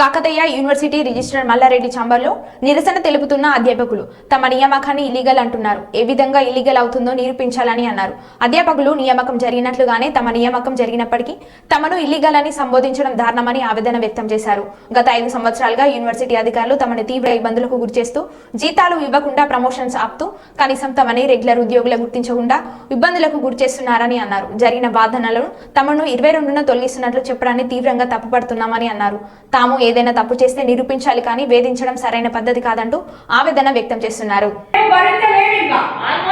Kakatiya university registrar Mallareddy చాంబర్లో నిరసన తెలుపుతున్న అధ్యాపకులు తమ నియామకాన్ని ఇలీగల్ అంటున్నారు. ఏ విధంగా ఇలీగల్ అవుతుందో నిరూపించాలని అన్నారు. అధ్యాపకులు నియామకం జరిగినట్లుగానే తమ నియామకం జరిగినప్పటికీ తమను ఇల్లీగల్ అని సంబోధించడం దారుణమని ఆవేదన వ్యక్తం చేశారు. గత ఐదు సంవత్సరాలుగా యూనివర్సిటీ అధికారులు తమను తీవ్ర ఇబ్బందులకు గురిచేస్తూ జీతాలు ఇవ్వకుండా ప్రమోషన్స్ ఆపుతూ కనీసం తమని రెగ్యులర్ ఉద్యోగులు గుర్తించకుండా ఇబ్బందులకు గురిచేస్తున్నారని అన్నారు. జరిగిన వాదనలను తమను ఇరవై రెండున తొలగిస్తున్నట్లు చెప్పడాన్ని తీవ్రంగా తప్పుపడుతున్నామని అన్నారు. తాము ఏదైనా తప్పు చేస్తే నిరూపించాలి కానీ వేధించడం సరైన పద్ధతి కాదంటూ ఆవేదన వ్యక్తం చేస్తున్నారు మేము భరించలేము ఇంకా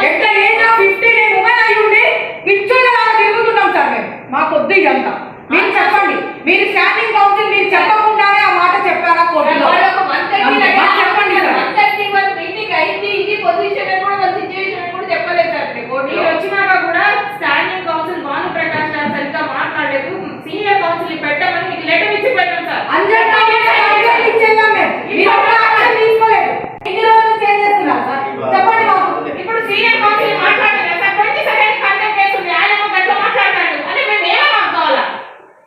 ఎంత ఏజ్ ఫిఫ్టీ నేను ఉమెన్ అయి ఉండి పిచ్చోళ్ళ తిరుగుతున్నాం సార్ మేము మాకు వద్దు ఇదంతా మీరు చెప్పండి మీరు స్టాండింగ్ కౌన్సిల్ మీరు చెప్పకుండానే ఆ మాట చెప్పారా కోర్టులో వాళ్ళకు 130 అంతే. మాకు చెప్పండి సార్ 130 వన్ మీటింగ్ అయింది, ఇది పొజిషన్ అని కూడా వాళ్ళ సిచ్యువేషన్ అని కూడా చెప్పలేదు సార్ మీరు కోర్టులో. మీరు వచ్చినాక కూడా స్టాండింగ్ కౌన్సిల్ భాను ప్రకాష్ గారు సరిగ్గా మాట్లాడలేదు సీనియర్ కౌన్సిల్ పెట్టమని మీకు లెటర్ ఇచ్చి పెట్టాం సార్ అందరితో యాక్షన్ ఇచ్చేద్దాం మేము మీరు ఒక్క యాక్షన్ తీసుకోలేదు ఎన్ని రోజులు చేంజ్ చేస్తున్నారు సార్ చెప్పండి మాకు ఇప్పుడు సీనియర్ కౌన్సిల్ మాట్లాడలేదు sir twenty second contempt case ఉంది ఆయన ఒక గంట మాట్లాడతాడు అని మేము ఏమని అనుకోవాలా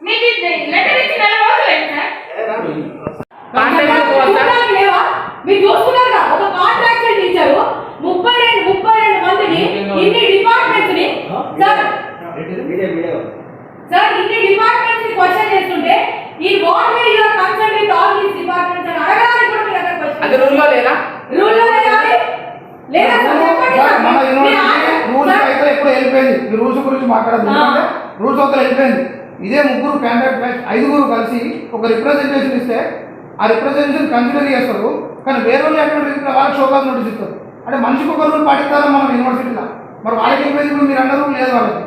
మీకు లెటర్ ఇచ్చి నెల రోజులు అయింది సార్ చూడడానికి లేవా? మీరు చూస్తున్నారు కదా, ఒక కాంట్రాక్టర్ టీచరు ముప్పై రెండు ముప్పై రెండు మందిని ఇన్ని డిపార్ట్మెంట్స్ని సార్ సార్ ఇన్ని డిపార్ట్మెంట్స్ని క్వశ్చన్ చేస్తుంటే ఈ what way your concern with all these departments అని అడగడానికి కూడా మీరు అక్కడ క్వశ్చన్ అది రూల్లో లేదా? రూల్లో లేదా? లేదా. రూల్స్ అయితే ఎప్పుడు వెళ్ళిపోయింది. ఈ రూల్స్ గురించి మాట్లాడదు. రూల్స్ అవతల వెళ్ళిపోయింది. ఇదే ముగ్గురు క్యాండిడేట్ ఐదుగురు కలిసి ఒక రిప్రజెంటేషన్ ఇస్తే ఆ రిప్రజెంటేషన్ కన్సిడర్ చేస్తారు. కానీ వేరే వాళ్ళు ఎటువంటి వాళ్ళకి షోకాస్ నోటీస్ ఇస్తారు అంటే మనిషికి ఒక రూల్ పాటిస్తారా మనం యూనివర్సిటీలో? మరి వాళ్ళకి వెళ్ళిపోయింది ఇప్పుడు మీరు అన్నారు లేదు వాళ్ళకి.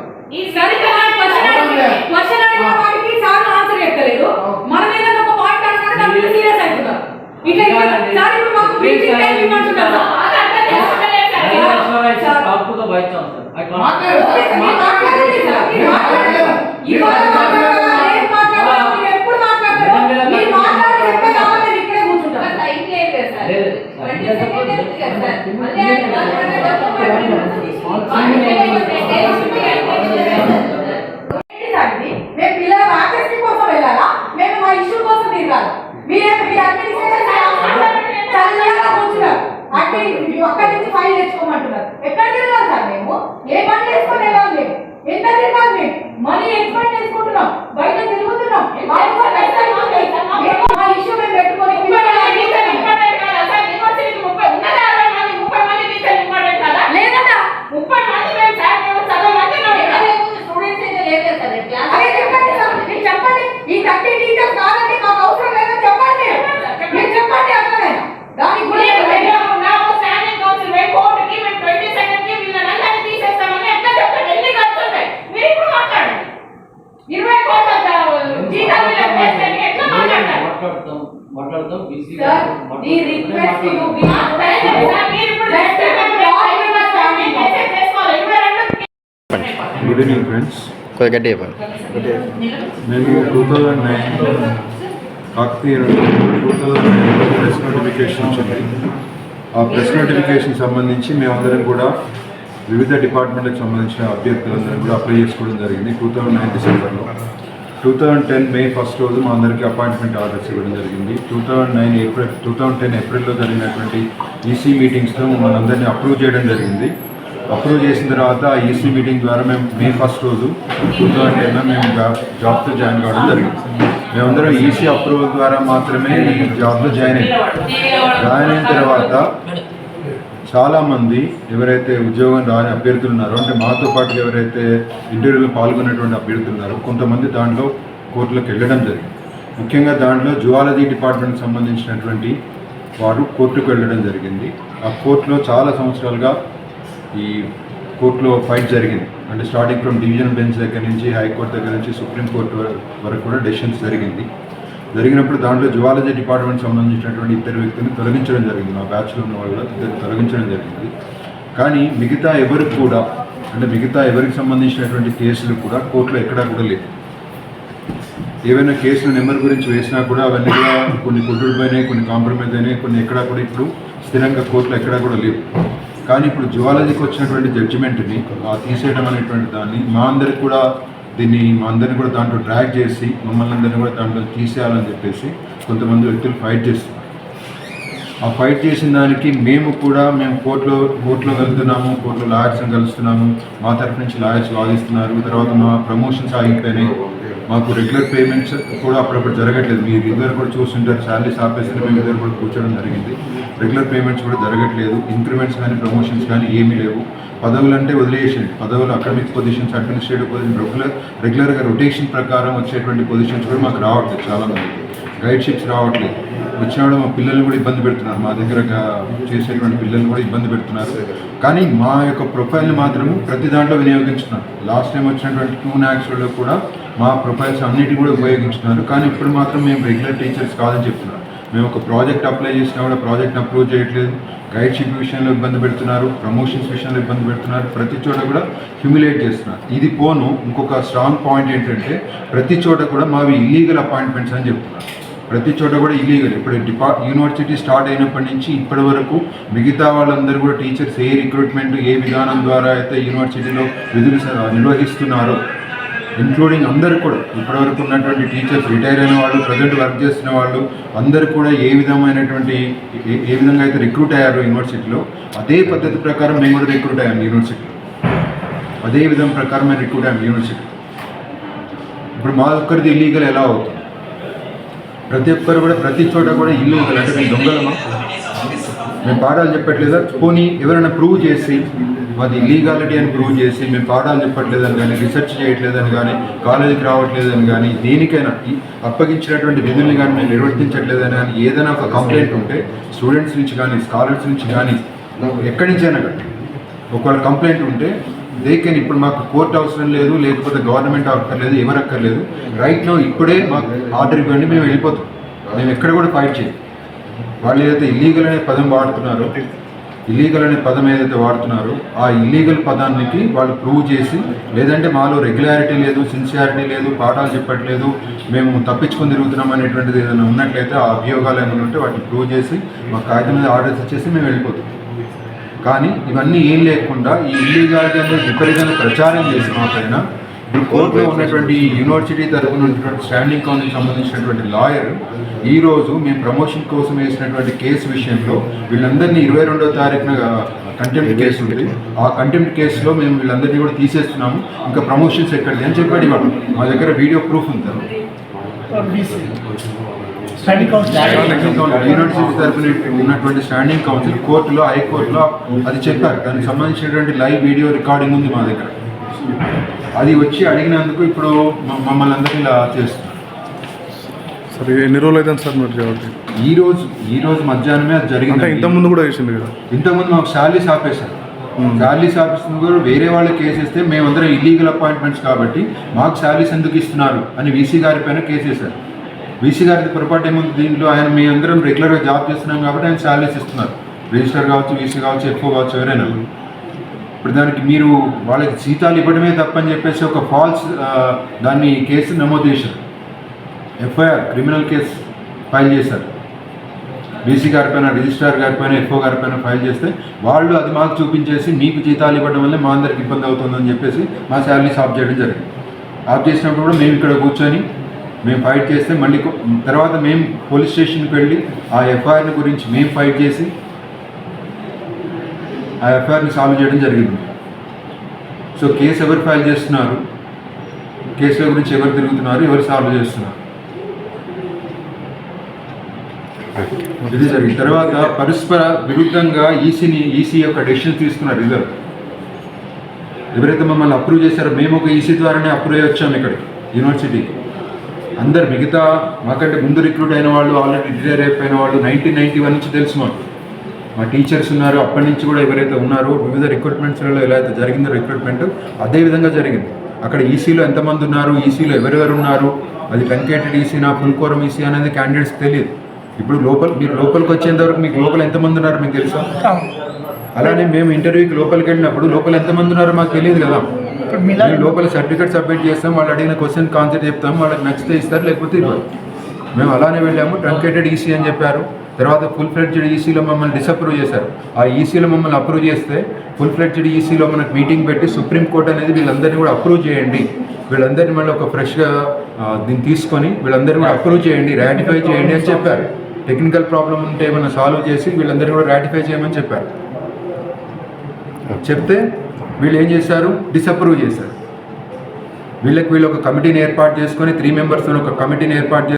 ఈ అంటే అక్కడి నుంచి ఫైల్ తెచ్చుకోమంటున్నారు. ఎక్కడ తిరగాలి సార్ మేము? ఏ పని చేసుకొని వెళ్ళాలి మేము? ఎంత తిరగాలి మేము? మనీ ఎక్స్పెండ్ చేసుకుంటున్నాం. బయట తిరుగుతున్నాం. ఇష్యూ మేము పెట్టుకొని ముప్పై మంది టీచర్లు ఇంపార్టెంట్ కాదా సార్ యూనివర్సిటీకి ముప్పై ఉన్నదే అరవై మంది ముప్పై మంది టీచర్లు ఇంపార్టెంట్ కాదా లేదన్నా ముప్పై మంది మేము సార్ మేము సగం మంది ఉన్నాం ఇక్కడ. స్టూడెంట్స్ అయితే లేదు కదా సార్ క్లాస్ అదే చెప్పండి సార్ మీరు చెప్పండి ఈ థర్టీ టీచర్స్ కాదండి మాకు అవసరం లేదని చెప్పండి మీరు చెప్పండి అట్లనే దానికి కూడా మీరు వెళ్ళాము, నాకు స్టాండింగ్ కౌన్సిల్ పోయి కోర్టుకి మేము 20 సెకండ్కి వీళ్ళనందరినీ తీసేస్తామని ఎట్లా చెప్తారు? ఎన్ని ఖర్చు ఉంటాయి? మీరు ఇప్పుడు మాట్లాడండి. ఇరవై కోట్ల జీతాలు వీళ్ళకి వేస్తే ఎట్లా మాట్లాడతారు? మాట్లాడతాం మాట్లాడతాం బీసీ సార్ ఈ రిక్వెస్ట్ యు బి సార్, మీరు ఇప్పుడు చేస్తే మేము ఐదు మంది standing message good evening friends కొద్దిగా గట్టి చెప్పండి మేము టూ థౌజండ్ నైన్లో కాకతీయ టూ థౌజండ్ నైన్లో ప్రెస్ నోటిఫికేషన్ వచ్చింది. ఆ ప్రెస్ నోటిఫికేషన్ సంబంధించి మేమందరం కూడా వివిధ డిపార్ట్మెంట్కి సంబంధించిన అభ్యర్థులందరం కూడా అప్లై చేసుకోవడం జరిగింది. టూ థౌజండ్ నైన్ డిసెంబర్లో two thousand ten May first రోజు మా అందరికీ అపాయింట్మెంట్ ఆర్డర్స్ ఇవ్వడం జరిగింది. Two thousand nine April two thousand ten ఏప్రిల్లో జరిగినటువంటి ఈసీ మీటింగ్స్లో మనందరినీ అప్రూవ్ చేయడం జరిగింది. అప్రూవ్ చేసిన తర్వాత ఆ ఈసీ మీటింగ్ ద్వారా మేము మే ఫస్ట్ రోజు టూ థౌజండ్ టెన్లో మేము జాబ్ జాబ్తో జాయిన్ కావడం జరిగింది. మేమందరం ఈసీ అప్రూవల్ ద్వారా మాత్రమే ఈ జాబ్లో జాయిన్ అయ్యాం. జాయిన్ అయిన తర్వాత చాలామంది ఎవరైతే ఉద్యోగం రాని అభ్యర్థులు ఉన్నారో అంటే మాతో పాటు ఎవరైతే ఇంటర్వ్యూలో పాల్గొన్నటువంటి అభ్యర్థులు ఉన్నారో కొంతమంది దాంట్లో కోర్టులకు వెళ్ళడం జరిగింది. ముఖ్యంగా దాంట్లో జువాలజీ డిపార్ట్మెంట్కి సంబంధించినటువంటి వారు కోర్టుకు వెళ్ళడం జరిగింది. ఆ కోర్టులో చాలా సంవత్సరాలుగా ఈ కోర్టులో ఫైట్ జరిగింది. అంటే స్టార్టింగ్ ఫ్రమ్ డివిజన్ బెంచ్ దగ్గర నుంచి హైకోర్టు దగ్గర నుంచి సుప్రీంకోర్టు వరకు కూడా డెసిషన్స్ జరిగింది. జరిగినప్పుడు దాంట్లో జువాలజీ డిపార్ట్మెంట్ సంబంధించినటువంటి ఇద్దరు వ్యక్తిని తొలగించడం జరిగింది. మా బ్యాచ్లో ఉన్న వాళ్ళు కూడా ఇద్దరు తొలగించడం జరిగింది. కానీ మిగతా ఎవరికి కూడా అంటే మిగతా ఎవరికి సంబంధించినటువంటి కేసులు కూడా కోర్టులో ఎక్కడా కూడా లేదు ఏవైనా కేసుల నెంబర్ గురించి వేసినా కూడా అవన్నీ కూడా కొన్ని కుట్రుడిపోయినాయి కొన్ని కాంప్రమైజ్ అయినాయి కొన్ని ఎక్కడా కూడా ఇప్పుడు స్థిరంగా కోర్టులో ఎక్కడా కూడా లేవు. కానీ ఇప్పుడు జువాలజీకి వచ్చినటువంటి జడ్జిమెంట్ని తీసేయడం అనేటువంటి దాన్ని మా అందరికి కూడా దీన్ని అందరినీ అందరిని కూడా దాంట్లో డ్రాగ్ చేసి మమ్మల్ని అందరినీ కూడా దాంట్లో తీసేయాలని చెప్పేసి కొంతమంది వ్యక్తులు ఫైట్ చేస్తున్నారు. ఆ ఫైట్ చేసిన దానికి మేము కూడా మేము కోర్టులో కోర్టులో వెళ్తున్నాము కోర్టులో లాయర్స్ని కలుస్తున్నాము. మా తరఫు నుంచి లాయర్స్ వాదిస్తున్నారు. తర్వాత మా ప్రమోషన్స్ ఆగిపోయినాయి. మాకు రెగ్యులర్ పేమెంట్స్ కూడా అప్పుడప్పుడు జరగట్లేదు. మీరు ఇద్దరు కూడా చూస్తుంటారు. శాలరీస్ ఆపేస్తే మేము ఇద్దరు కూడా కూర్చోవడం జరిగింది. రెగ్యులర్ పేమెంట్స్ కూడా జరగట్లేదు. ఇంక్రిమెంట్స్ కానీ ప్రమోషన్స్ కానీ ఏమీ లేవు. పదవులు అంటే వదిలేసేయండి. పదవులు academic positions administrative position regular రెగ్యులర్గా రొటేషన్ ప్రకారం వచ్చేటువంటి పొజిషన్స్ కూడా మాకు రావట్లేదు చాలా గైడ్షిప్స్ రావట్లేదు. వచ్చినప్పుడు మా పిల్లలు కూడా ఇబ్బంది పెడుతున్నారు. మా దగ్గర చేసేటువంటి పిల్లలు కూడా ఇబ్బంది పెడుతున్నారు. కానీ మా యొక్క ప్రొఫైల్ని మాత్రము ప్రతి దాంట్లో వినియోగించుకున్నారు లాస్ట్ టైం వచ్చినటువంటి టూ నాక్స్లో కూడా మా ప్రొఫైల్స్ అన్నిటి కూడా ఉపయోగించుకున్నారు. కానీ ఇప్పుడు మాత్రం మేము రెగ్యులర్ టీచర్స్ కాదని చెప్తున్నారు మేము ఒక ప్రాజెక్ట్ అప్లై చేసినా కూడా ప్రాజెక్ట్ అప్రూవ్ చేయట్లేదు. గైడ్షిప్ విషయంలో ఇబ్బంది పెడుతున్నారు. ప్రమోషన్స్ విషయంలో ఇబ్బంది పెడుతున్నారు. ప్రతి చోట కూడా హ్యూమిలేట్ చేస్తున్నారు. ఇది పోను ఇంకొక స్ట్రాంగ్ పాయింట్ ఏంటంటే ప్రతి చోట కూడా మావి ఇల్లీగల్ అపాయింట్మెంట్స్ అని చెప్తున్నారు. ప్రతి చోట కూడా ఇల్లీగల్ ఇప్పుడు డిపా యూనివర్సిటీ స్టార్ట్ అయినప్పటి నుంచి ఇప్పటి వరకు మిగతా వాళ్ళందరూ కూడా టీచర్స్ ఏ రిక్రూట్మెంట్ ఏ విధానం ద్వారా అయితే యూనివర్సిటీలో విధులు నిర్వహిస్తున్నారో ఇంక్లూడింగ్ అందరు కూడా. ఇప్పటివరకు ఉన్నటువంటి టీచర్స్ రిటైర్ అయిన వాళ్ళు ప్రజెంట్ వర్క్ చేస్తున్న వాళ్ళు అందరూ కూడా ఏ విధమైనటువంటి ఏ- ఏ విధంగా అయితే రిక్రూట్ అయ్యారు యూనివర్సిటీలో అదే పద్ధతి ప్రకారం మేము కూడా రిక్రూట్ అయ్యాం యూనివర్సిటీ అదే విధం ప్రకారం మేము రిక్రూట్ అయ్యాం యూనివర్సిటీ ఇప్పుడు మా ఒక్కరిది ఇల్లీగల్ ఎలా అవుతుంది. ప్రతి ఒక్కరు కూడా ప్రతి చోట కూడా ఇల్లీగల్ అంటే మేము దొంగలమా? మేము పాఠాలు చెప్పట్లేదా పోనీ ఎవరైనా ప్రూవ్ చేసి మాది ఇల్లీగాలిటీ అని ప్రూవ్ చేసి మేము పాఠాలు చెప్పట్లేదని కానీ రీసెర్చ్ చేయట్లేదని కానీ కాలేజీకి రావట్లేదని కానీ దేనికైనా అప్పగించినటువంటి విధుల్ని కానీ మేము నిర్వర్తించట్లేదని కానీ ఏదైనా ఒక కంప్లైంట్ ఉంటే స్టూడెంట్స్ నుంచి కానీ స్కాలర్స్ నుంచి కానీ ఎక్కడి నుంచైనా కానీ ఒకవేళ కంప్లైంట్ ఉంటే దేకని ఇప్పుడు మాకు కోర్టు అవసరం లేదు లేకపోతే గవర్నమెంట్ అక్కర్లేదు ఎవరు అక్కర్లేదు ఇప్పుడే మాకు ఆర్డర్ ఇవ్వండి మేము వెళ్ళిపోతాం. మేము ఎక్కడ కూడా ఫైట్ చేయం వాళ్ళు ఏదైతే ఇల్లీగల్ అనే పదం వాడుతున్నారో ఇల్లీగల్ అనే పదం ఏదైతే వాడుతున్నారో ఆ ఇల్లీగల్ పదానికి వాళ్ళు ప్రూవ్ చేసి లేదంటే మాలో రెగ్యులారిటీ లేదు సిన్సియారిటీ లేదు పాఠాలు చెప్పట్లేదు మేము తప్పించుకొని తిరుగుతున్నాం అనేటువంటిది ఏదైనా ఉన్నట్లయితే ఆ అభియోగాలు ఏమైనా ఉంటే వాటిని ప్రూవ్ చేసి మా కాగితం మీద ఆర్డర్స్ ఇచ్చేసి మేము వెళ్ళిపోతాం. కానీ ఇవన్నీ ఏం లేకుండా ఈ ఇల్లీగాలిటీ అనేది విపరీతంగా ప్రచారం చేసి మా పైన ఇప్పుడు కోర్టులో ఉన్నటువంటి యూనివర్సిటీ తరఫున ఉన్నటువంటి స్టాండింగ్ కౌన్సిల్ సంబంధించినటువంటి లాయర్ ఈ రోజు మేము ప్రమోషన్ కోసం వేసినటువంటి కేసు విషయంలో వీళ్ళందరినీ ఇరవై రెండవ తారీఖున కంటెంప్ట్ కేసు ఉంది. ఆ కంటెంప్ట్ కేసులో మేము వీళ్ళందరినీ కూడా తీసేస్తున్నాము. ఇంకా ప్రమోషన్స్ ఎక్కడిది అని చెప్పాడు ఇవాళ మా దగ్గర వీడియో ప్రూఫ్ ఉంది కౌన్సిల్ యూనివర్సిటీ తరఫున ఉన్నటువంటి స్టాండింగ్ కౌన్సిల్ కోర్టులో హైకోర్టులో అది చెప్పారు. దానికి సంబంధించినటువంటి లైవ్ వీడియో రికార్డింగ్ ఉంది మా దగ్గర. అది వచ్చి అడిగినందుకు ఇప్పుడు మమ్మల్ని అందరినీ ఇలా చేస్తున్నారు. సరే ఎన్ని రోజులు అవుతుంది సార్ మరి కాబట్టి ఈ రోజు ఈ రోజు మధ్యాహ్నమే అది జరిగింది ఇంత ముందు కూడా చేసింది కదా? ఇంతకుముందు మాకు శాలరీస్ ఆపేశారు. శాలరీస్ ఆపేసింది కూడా వేరే వాళ్ళు కేసు వేస్తే మేమందరం ఇల్లీగల్ అపాయింట్మెంట్స్ కాబట్టి మాకు శాలరీస్ ఎందుకు ఇస్తున్నారు అని వీసీ గారి పైన కేసు వేశారు. వీసీ గారికి పొరపాటు ఏముంది? దీంట్లో ఆయన మీ అందరం రెగ్యులర్గా జాబ్ చేస్తున్నాం కాబట్టి ఆయన శాలరీస్ ఇస్తున్నారు. రిజిస్టర్ కావచ్చు వీసీ కావచ్చు ఎక్కువ కావచ్చు ఎవరైనా. ఇప్పుడు దానికి మీరు వాళ్ళకి జీతాలు ఇవ్వడమే తప్పని చెప్పేసి ఒక ఫాల్స్ దాన్ని కేసు నమోదు చేశారు. ఎఫ్ఐఆర్ క్రిమినల్ కేసు ఫైల్ చేశారు. బీసీ గారి పైన రిజిస్ట్రార్ గారి పైన ఎఫ్ఓ గారి పైన ఫైల్ చేస్తే వాళ్ళు అది మాకు చూపించేసి మీకు జీతాలు ఇవ్వడం వల్ల మా అందరికి ఇబ్బంది అవుతుందని చెప్పేసి మా శాలరీస్ ఆఫ్ చేయడం జరిగింది. ఆఫ్ చేసినప్పుడు కూడా మేము ఇక్కడ కూర్చొని మేము ఫైట్ చేస్తే మళ్ళీ తర్వాత మేము పోలీస్ స్టేషన్కి వెళ్ళి ఆ ఎఫ్ఐఆర్ని గురించి మేము ఫైట్ చేసి ఆ ఎఫ్ఐఆర్ని సాల్వ్ చేయడం జరిగింది. సో కేసు ఎవరు ఫైల్ చేస్తున్నారు? కేసుల గురించి ఎవరు తిరుగుతున్నారు? ఎవరు సాల్వ్ చేస్తున్నారు? ఇది జరిగింది. తర్వాత పరస్పర విరుద్ధంగా ఈసీని ఈసీ యొక్క డెసిషన్ తీసుకున్నారు రిజర్వ్ ఎవరైతే మమ్మల్ని అప్రూవ్ చేశారో మేము ఒక ఈసీ ద్వారానే అప్రూవ్ అయ్యి వచ్చాము ఇక్కడికి యూనివర్సిటీకి అందరు మిగతా మాకంటే ముందు రిక్రూట్ అయిన వాళ్ళు ఆల్రెడీ రిటైర్ అయిపోయిన వాళ్ళు నైన్టీన్ నైన్టీ వన్ నుంచి తెలుసు మాకు. మా టీచర్స్ ఉన్నారు. అప్పటి నుంచి కూడా ఎవరైతే ఉన్నారో వివిధ రిక్రూట్మెంట్స్లలో ఎలా అయితే జరిగిందో రిక్రూట్మెంట్ అదే విధంగా జరిగింది. అక్కడ ఈసీలో ఎంతమంది ఉన్నారు? ఈసీలో ఎవరెవరు ఉన్నారు? అది కన్కేటెడ్ ఈసీనా ఫుల్ కోరం ఈసీ అనేది క్యాండిడేట్స్ తెలియదు. ఇప్పుడు లోపల మీరు లోపలికి వచ్చేంత వరకు మీకు లోపల ఎంతమంది ఉన్నారు మీకు తెలుసా? అలానే మేము ఇంటర్వ్యూకి లోపలికి వెళ్ళినప్పుడు లోపల ఎంతమంది ఉన్నారో మాకు తెలియదు కదా. మేము లోపల సర్టిఫికేట్ సబ్మిట్ చేస్తాం వాళ్ళు అడిగిన క్వశ్చన్ కాన్సెప్ట్ చెప్తాం వాళ్ళకి నచ్చితే ఇస్తారు లేకపోతే ఇవ్వరు. మేము అలానే వెళ్ళాము. ట్రంకేటెడ్ ఈసీ అని చెప్పారు. తర్వాత ఫుల్ ఫ్లెడ్జ్డ్ ఈసీలో మమ్మల్ని డిసప్రూవ్ చేశారు. ఆ ఈసీలో మమ్మల్ని అప్రూవ్ చేస్తే ఫుల్ ఫ్లెడ్జ్డ్ ఈసీలో మనకు మీటింగ్ పెట్టి సుప్రీంకోర్టు అనేది వీళ్ళందరినీ కూడా అప్రూవ్ చేయండి. వీళ్ళందరినీ మళ్ళీ ఒక ఫ్రెష్గా దీన్ని తీసుకొని వీళ్ళందరినీ కూడా అప్రూవ్ చేయండి రాటిఫై చేయండి అని చెప్పారు. టెక్నికల్ ప్రాబ్లం ఉంటే ఏమైనా సాల్వ్ చేసి వీళ్ళందరినీ కూడా రాటిఫై చేయమని చెప్పారు. చెప్తే వీళ్ళు ఏం చేశారు? డిసప్రూవ్ చేశారు. వీళ్ళకి వీళ్ళు ఒక కమిటీని ఏర్పాటు చేసుకొని త్రీ మెంబర్స్ ఒక కమిటీని ఏర్పాటు చేసి